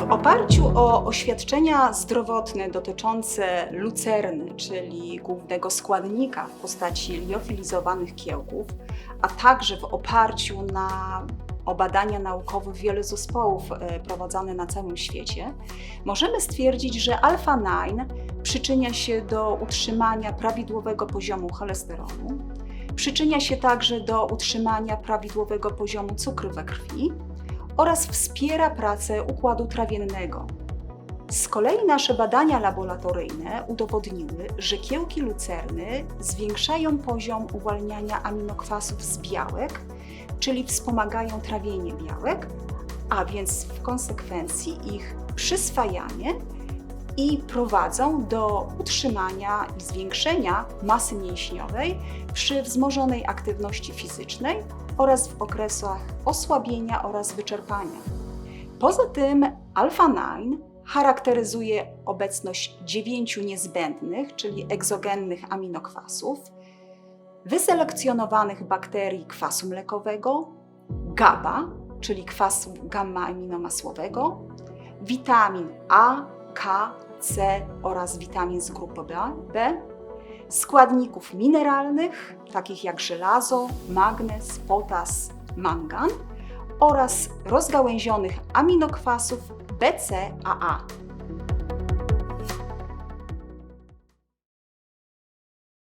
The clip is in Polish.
W oparciu o oświadczenia zdrowotne dotyczące lucerny, czyli głównego składnika w postaci liofilizowanych kiełków, a także w oparciu na o badania naukowe wielu zespołów e, prowadzone na całym świecie, możemy stwierdzić, że alfa-9 przyczynia się do utrzymania prawidłowego poziomu cholesterolu, przyczynia się także do utrzymania prawidłowego poziomu cukru we krwi oraz wspiera pracę układu trawiennego. Z kolei nasze badania laboratoryjne udowodniły, że kiełki lucerny zwiększają poziom uwalniania aminokwasów z białek, czyli wspomagają trawienie białek, a więc w konsekwencji ich przyswajanie i prowadzą do utrzymania i zwiększenia masy mięśniowej przy wzmożonej aktywności fizycznej oraz w okresach osłabienia oraz wyczerpania. Poza tym alfa-9 charakteryzuje obecność dziewięciu niezbędnych, czyli egzogennych aminokwasów, wyselekcjonowanych bakterii kwasu mlekowego, GABA, czyli kwasu gamma-aminomasłowego, witamin A, K, C oraz witamin z grupy B, składników mineralnych, takich jak żelazo, magnez, potas, mangan oraz rozgałęzionych aminokwasów BCAA.